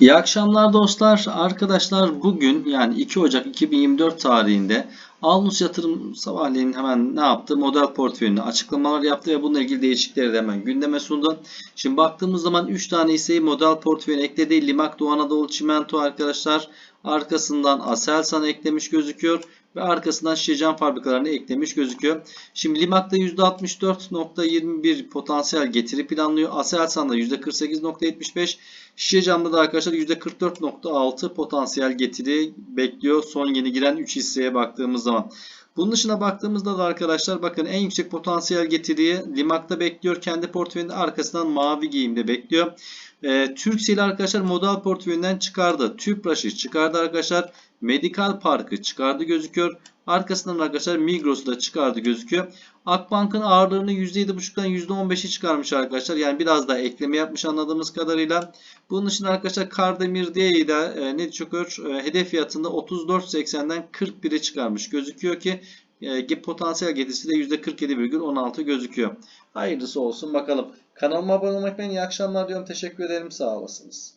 İyi akşamlar dostlar. Arkadaşlar bugün yani 2 Ocak 2024 tarihinde Alnus Yatırım sabahleyin hemen ne yaptı? Model portföyünü açıklamalar yaptı ve bununla ilgili değişiklikleri de hemen gündeme sundu. Şimdi baktığımız zaman 3 tane hisseyi model portföyüne ekledi. Limak Doğu Anadolu Çimento arkadaşlar. Arkasından Aselsan eklemiş gözüküyor. Ve arkasından şişecam fabrikalarını eklemiş gözüküyor. Şimdi Limak'ta %64.21 potansiyel getiri planlıyor. Aselsan'da %48.75. Şişecam'da da arkadaşlar %44.6 potansiyel getiri bekliyor. Son yeni giren 3 hisseye baktığımız zaman. Bunun dışına baktığımızda da arkadaşlar bakın en yüksek potansiyel getiriyi Limak'ta bekliyor. Kendi portföyünde arkasından Mavi Giyim'de bekliyor. E, Turkcell arkadaşlar model portföyünden çıkardı. Tüpraş'ı çıkardı arkadaşlar. Medical Park'ı çıkardı gözüküyor. Arkasından arkadaşlar Migros'u da çıkardı gözüküyor. Akbank'ın ağırlığını %7.5'dan %15'e çıkarmış arkadaşlar. Yani biraz daha ekleme yapmış anladığımız kadarıyla. Bunun için arkadaşlar Kardemir diye de e, ne çıkıyor? E, hedef fiyatında 34.80'den 41'e çıkarmış gözüküyor ki e, potansiyel getirisi de %47,16 gözüküyor. Hayırlısı olsun bakalım. Kanalıma abone olmayı unutmayın. İyi akşamlar diyorum. Teşekkür ederim. Sağ olasınız.